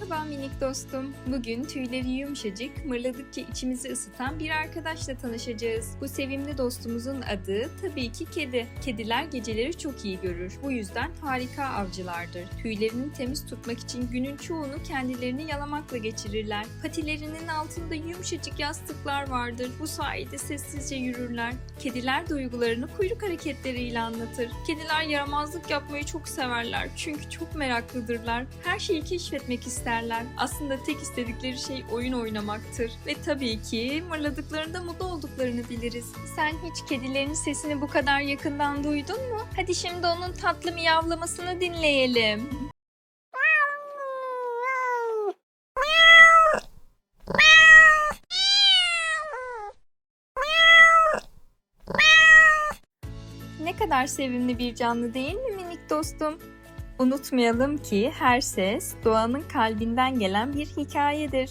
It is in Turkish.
Merhaba minik dostum. Bugün tüyleri yumuşacık, mırladıkça içimizi ısıtan bir arkadaşla tanışacağız. Bu sevimli dostumuzun adı tabii ki kedi. Kediler geceleri çok iyi görür. Bu yüzden harika avcılardır. Tüylerini temiz tutmak için günün çoğunu kendilerini yalamakla geçirirler. Patilerinin altında yumuşacık yastıklar vardır. Bu sayede sessizce yürürler. Kediler duygularını kuyruk hareketleriyle anlatır. Kediler yaramazlık yapmayı çok severler çünkü çok meraklıdırlar. Her şeyi keşfetmek isterler. Aslında tek istedikleri şey oyun oynamaktır. Ve tabii ki mırladıklarında mutlu olduklarını biliriz. Sen hiç kedilerin sesini bu kadar yakından duydun mu? Hadi şimdi onun tatlı miyavlamasını dinleyelim. Ne kadar sevimli bir canlı değil mi minik dostum? Unutmayalım ki her ses doğanın kalbinden gelen bir hikayedir.